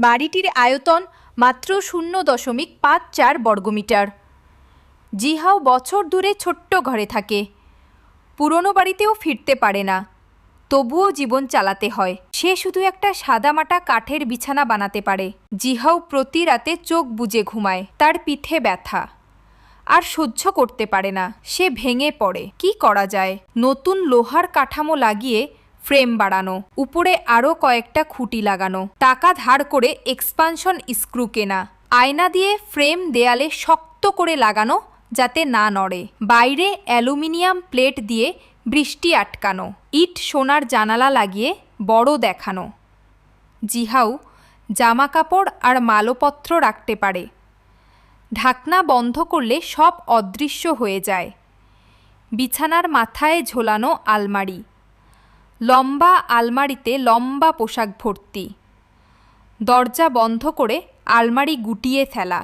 বাড়িটির আয়তন মাত্র শূন্য দশমিক পাঁচ চার বর্গমিটার। জিহাও বছর দূরে ছোট্ট ঘরে থাকে। পুরনো বাড়িতেও ফিরতে পারে না। তবুও জীবন চালাতে হয়। সে শুধু একটা সাদামাটা কাঠের বিছানা বানাতে পারে। জিহাও প্রতি রাতে চোখ বুজে ঘুমায়। তার পিঠে ব্যথা। আর সহ্য করতে পারে না। সে ভেঙে পড়ে। কি করা যায়? নতুন লোহার কাঠামো লাগিয়ে ফ্রেম বাড়ানো, উপরে আরও কয়েকটা খুঁটি লাগানো, টাকা ধার করে এক্সপানশন স্ক্রু কেনা, আয়না দিয়ে ফ্রেম দেয়ালে শক্ত করে লাগানো যাতে না নড়ে, বাইরে অ্যালুমিনিয়াম প্লেট দিয়ে বৃষ্টি আটকানো, ইট সোনার জানালা লাগিয়ে বড় দেখানো। জিহাউ, জামাকাপড় আর মালপত্র রাখতে পারে। ঢাকনা বন্ধ করলে সব অদৃশ্য হয়ে যায়। বিছানার মাথায় ঝোলানো আলমারি লম্বা আলমারিতে লম্বা পোশাক ভর্তি। দরজা বন্ধ করে আলমারি গুটিয়ে ফেলা।